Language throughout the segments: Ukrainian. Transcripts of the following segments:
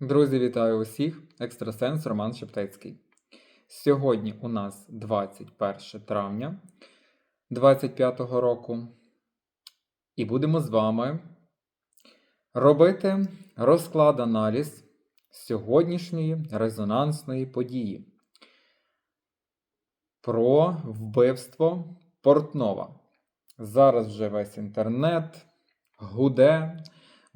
Друзі, вітаю усіх! Екстрасенс Роман Шептецький. Сьогодні у нас 21 травня 25 року. І будемо з вами робити розклад аналіз сьогоднішньої резонансної події про вбивство Портнова. Зараз вже весь інтернет гуде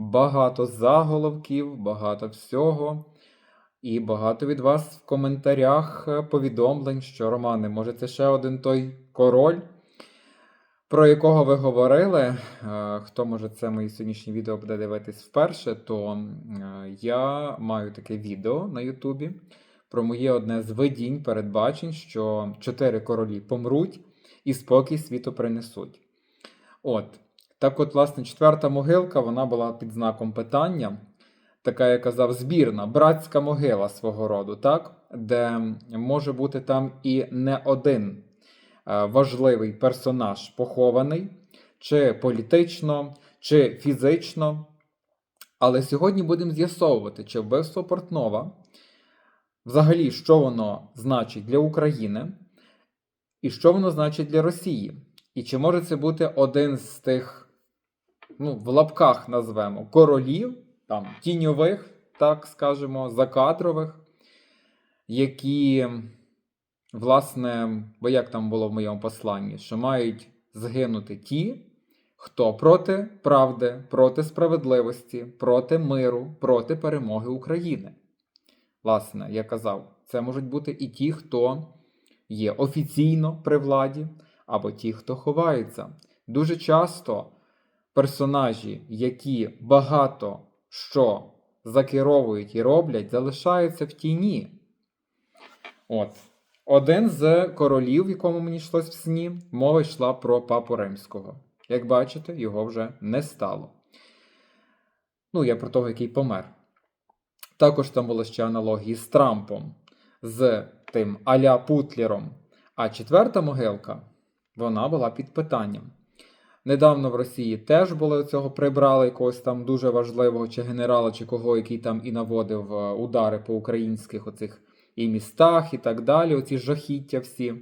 багато заголовків, багато всього. І багато від вас в коментарях е, повідомлень, що Романе, може, це ще один той король, про якого ви говорили. Е, Хто може це мої сьогоднішні відео буде дивитись вперше, то е, я маю таке відео на Ютубі про моє одне з видінь передбачень, що чотири королі помруть і спокій світу принесуть. От. Так от, власне, четверта могилка вона була під знаком питання, така, я казав, збірна, братська могила свого роду, так? де може бути там і не один е, важливий персонаж похований, чи політично, чи фізично. Але сьогодні будемо з'ясовувати, чи вбивство Портнова, взагалі, що воно значить для України, і що воно значить для Росії. І чи може це бути один з тих ну, в лапках назвемо королів, там, тіньових, так скажемо, закадрових, які, власне, бо як там було в моєму посланні, що мають згинути ті, хто проти правди, проти справедливості, проти миру, проти перемоги України. Власне, я казав, це можуть бути і ті, хто є офіційно при владі, або ті, хто ховаються. Дуже часто персонажі, які багато що закеровують і роблять, залишаються в тіні. От. Один з королів, якому мені йшлось в сні, мова йшла про папу римського. Як бачите, його вже не стало. Ну, я про того, який помер. Також там були ще аналогії з Трампом, з тим Аля Путлером. А четверта могилка, вона була під питанням. Недавно в Росії теж було цього прибрали якогось там дуже важливого чи генерала, чи кого, який там і наводив е, удари по українських оцих і містах, і так далі. Оці жахіття всі.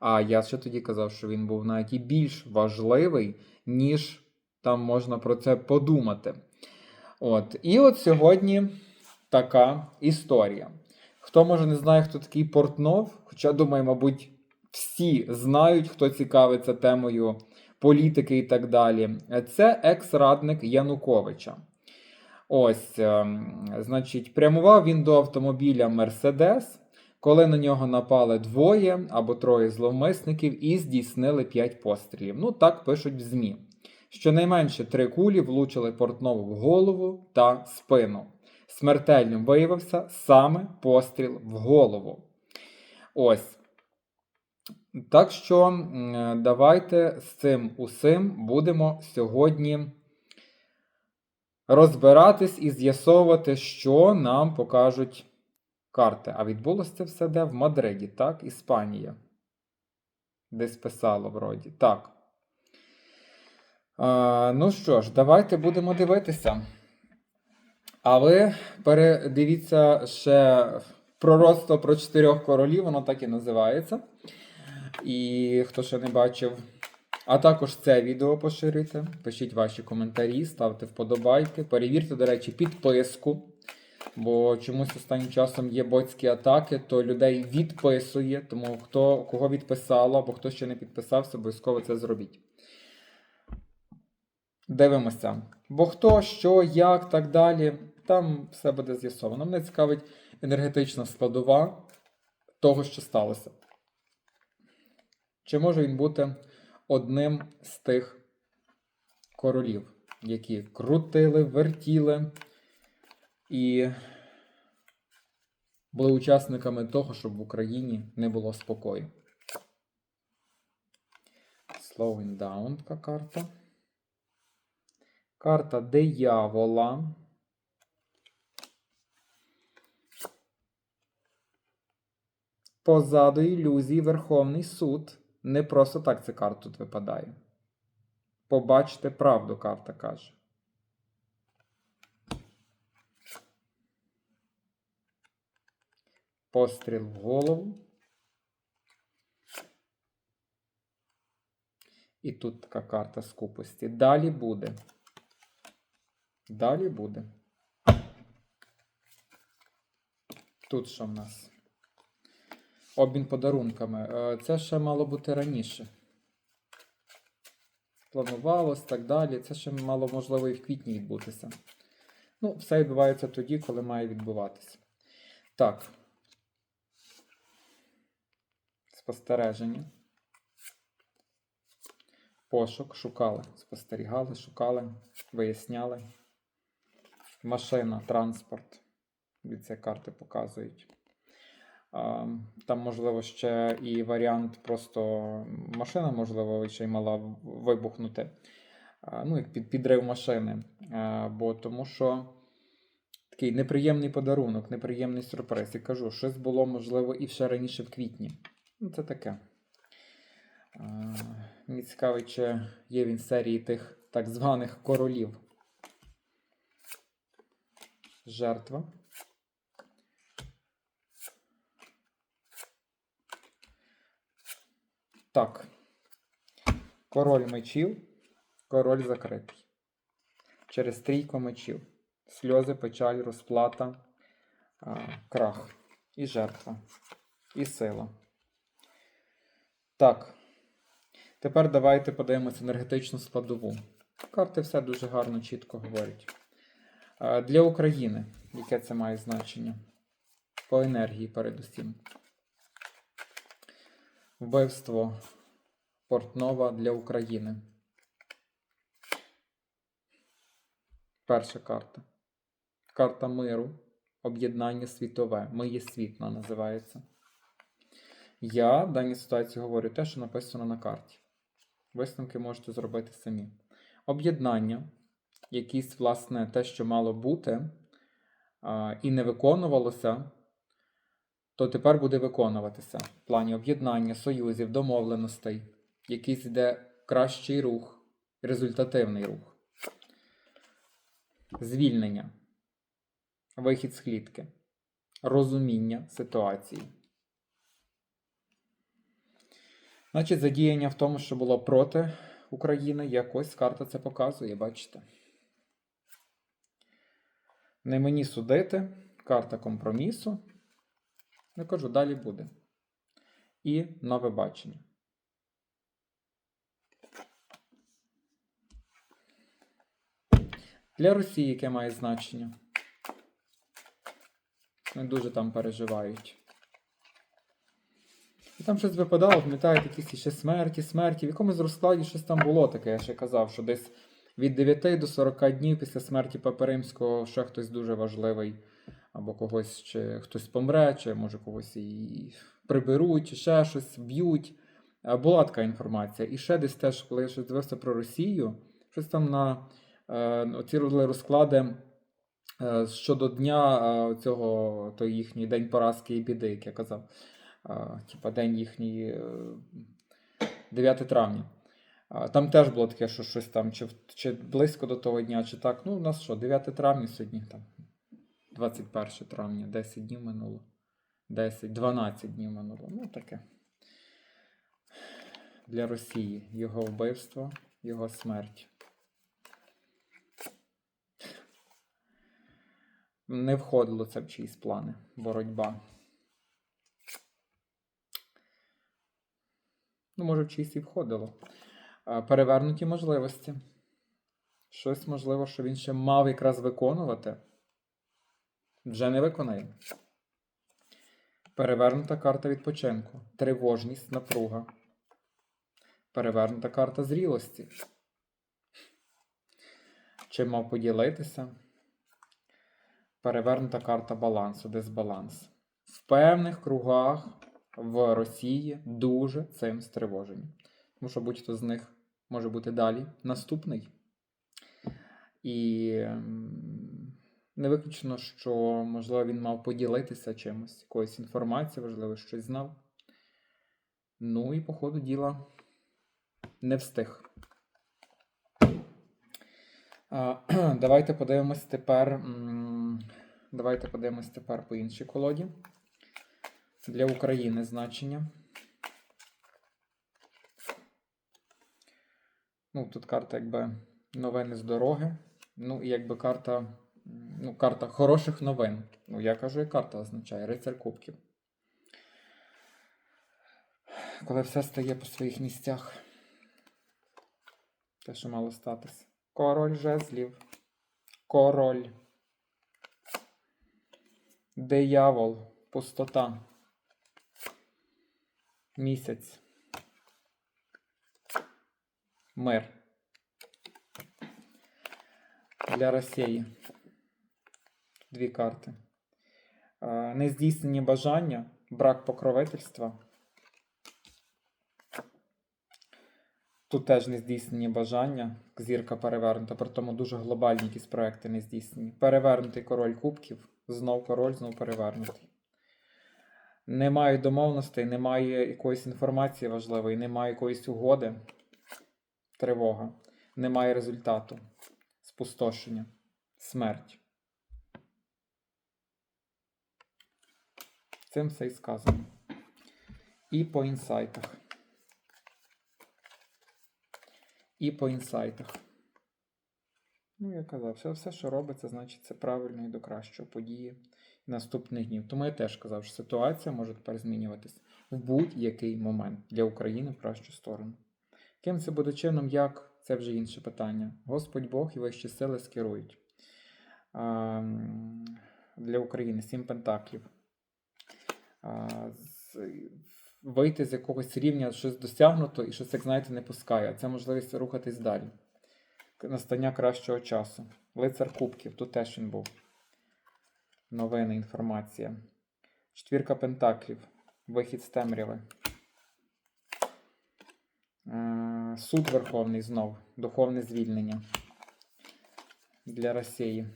А я ще тоді казав, що він був навіть і більш важливий, ніж там можна про це подумати. От. І от сьогодні така історія. Хто може не знає, хто такий Портнов, хоча, думаю, мабуть, всі знають, хто цікавиться темою політики і так далі. Це екс-радник Януковича. Ось, ем, значить, прямував він до автомобіля Мерседес, коли на нього напали двоє або троє зловмисників і здійснили п'ять пострілів. Ну, так пишуть в ЗМІ. Щонайменше три кулі влучили Портнову в голову та спину. Смертельним виявився саме постріл в голову. Ось. Так що давайте з цим усім будемо сьогодні розбиратись і з'ясовувати, що нам покажуть карти. А відбулося це все де в Мадриді, так? Іспанія. Десь писало вроді. Так. А, Ну що ж, давайте будемо дивитися. А ви передивіться ще пророцтво про чотирьох королів, воно так і називається. І хто ще не бачив, а також це відео поширюйте. Пишіть ваші коментарі, ставте вподобайки. Перевірте, до речі, підписку. Бо чомусь останнім часом є ботські атаки, то людей відписує. Тому хто кого відписало, або хто ще не підписався, обов'язково це зробіть. Дивимося. Бо хто, що, як, так далі. Там все буде з'ясовано. Мене цікавить енергетична складова того, що сталося. Чи може він бути одним з тих королів, які крутили, вертіли і були учасниками того, щоб в Україні не було спокою? Slowing down карта. Карта диявола. Позаду ілюзії Верховний суд. Не просто так ця карта тут випадає. Побачте правду, карта каже. Постріл в голову. І тут така карта скупості. Далі буде. Далі буде. Тут що в нас? Обмін подарунками. Е, Це ще мало бути раніше. Планувалось так далі. Це ще мало можливо і в квітні відбутися. Ну, все відбувається тоді, коли має відбуватися. Так. Спостереження. Пошук, шукали, спостерігали, шукали, виясняли. Машина, транспорт. Від цієї карти показують. Там, можливо, ще і варіант, просто машина, можливо, ще й мала вибухнути. Ну, як під підрив машини. Бо тому що такий неприємний подарунок, неприємний сюрприз. І кажу, щось було, можливо, і ще раніше в квітні. Ну, це таке. Мені цікаво, чи є він серії тих так званих королів. Жертва. Так. Король мечів, король закритий. Через трійко мечів. Сльози, печаль, розплата, крах. І жертва. І сила. Так. Тепер давайте подивимося енергетичну складову. Карти все дуже гарно, чітко говорять. Для України, яке це має значення? По енергії, передусім. Вбивство Портнова для України. Перша карта. Карта миру. Об'єднання світове. Ми є світ, називається. Я в даній ситуації говорю те, що написано на карті. Висновки можете зробити самі. Об'єднання, якісь, власне, те, що мало бути, і не виконувалося, то тепер буде виконуватися в плані об'єднання, союзів, домовленостей, якийсь йде кращий рух, результативний рух, звільнення, вихід з клітки, розуміння ситуації. Значить, задіяння в тому, що було проти України, якось карта це показує, бачите. Не мені судити, карта компромісу. Я кажу, далі буде. І нове бачення. Для Росії яке має значення? Не дуже там переживають. І там щось випадало, пам'ятаєте, якісь ще смерті, смерті. В якомусь розкладі щось там було таке, я ще казав, що десь від 9 до 40 днів після смерті Папи Римського ще хтось дуже важливий, або когось чи хтось помре, чи може когось і приберуть, чи ще щось б'ють. Була така інформація. І ще десь теж, коли я щось дивився про Росію, щось там на е, оці розклади е, щодо дня е, цього, то їхній день поразки і біди, як я казав. А, типа день їхній е, 9 травня. А, Там теж було таке, що щось там, чи, чи близько до того дня, чи так. Ну, у нас що, 9 травня сьогодні, там, 21 травня, 10 днів минуло. 10, 12 днів минуло. Ну, таке. Для Росії його вбивство, його смерть. Не входило це в чиїсь плани. Боротьба. Ну, може, в чиїсь і входило. Перевернуті можливості. Щось можливо, що він ще мав якраз виконувати. Вже не виконає. Перевернута карта відпочинку. Тривожність, напруга. Перевернута карта зрілості. Чим мав поділитися? Перевернута карта балансу, дисбаланс. В певних кругах в Росії дуже цим стривожені. Тому що будь-хто з них може бути далі наступний. І не виключено, що, можливо, він мав поділитися чимось, якоюсь інформацією, можливо, щось знав. Ну і по ходу діла не встиг. А, давайте подивимось тепер. Давайте подивимось тепер по іншій колоді. Для України значення. Ну, тут карта якби новини з дороги. Ну, і якби карта, ну, карта хороших новин. Ну, я кажу, і карта означає рицар кубків. Коли все стає по своїх місцях. Те, що мало статись. Король жезлів. Король. Диявол. Пустота. Місяць. Мир. Для Росії. Дві карти. Нездійснені бажання, брак покровительства. Тут теж нездійснені бажання, зірка перевернута, при тому дуже глобальні якісь проекти не здійснені. Перевернутий король кубків, знов король, знов перевернутий. Немає домовленостей, немає якоїсь інформації важливої, немає якоїсь угоди, тривога, немає результату, спустошення, смерть. Цим все і сказано. І по інсайтах. І по інсайтах. Ну, я казав, все, все, що робиться, значить, це правильно і до кращого події наступних днів. Тому я теж казав, що ситуація може тепер змінюватись в будь-який момент для України в кращу сторону. Ким це буде чином, як це вже інше питання. Господь Бог і вищі сили скерують. А, для України сім пентаклів. Вийти з якогось рівня, щось досягнуто, і щось, як знаєте, не пускає. Це можливість рухатись далі. Настання кращого часу. Лицар Кубків, тут теж він був. Новини, інформація. Четвірка Пентаклів. Вихід з темряви. Суд Верховний знов. Духовне звільнення. Для Росії.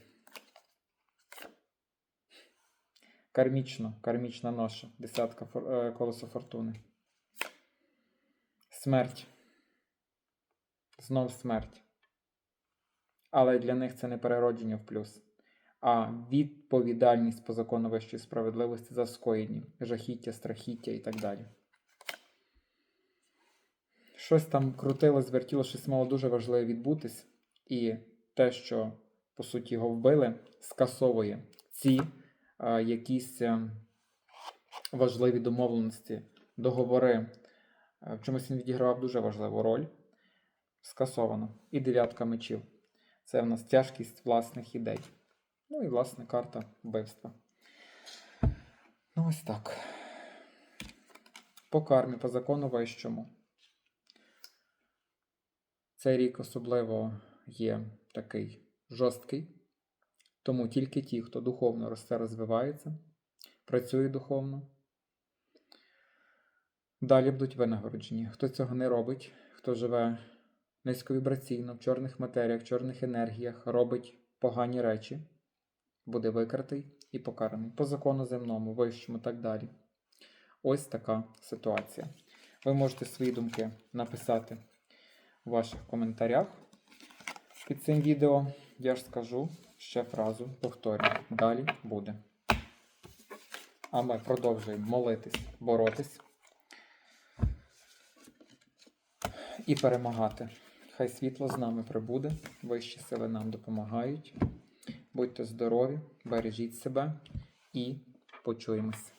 Кармічно, кармічна ноша. Десятка е, колесо фортуни. Смерть. Знов смерть. Але для них це не переродження в плюс, а відповідальність по закону вищої справедливості за скоєні, жахіття, страхіття і так далі. Щось там крутило, звертіло, щось мало дуже важливе відбутись, і те, що по суті його вбили, скасовує ці якісь е, важливі домовленості, договори. Е, В чомусь він відігравав дуже важливу роль. Скасовано. І дев'ятка мечів. Це в нас тяжкість власних ідей. Ну і власне карта вбивства. Ну, ось так. По кармі, по закону вищому. Цей рік особливо є такий жорсткий. Тому тільки ті, хто духовно росте, розвивається, працює духовно. Далі будуть винагороджені. Хто цього не робить, хто живе низьковібраційно, в чорних матеріях, в чорних енергіях, робить погані речі, буде викритий і покараний. По закону земному, вищому і так далі. Ось така ситуація. Ви можете свої думки написати в ваших коментарях під цим відео. Я ж скажу ще фразу, повторюю. Далі буде. А ми продовжуємо молитись, боротись і перемагати. Хай світло з нами прибуде, вищі сили нам допомагають. Будьте здорові, бережіть себе і почуємось.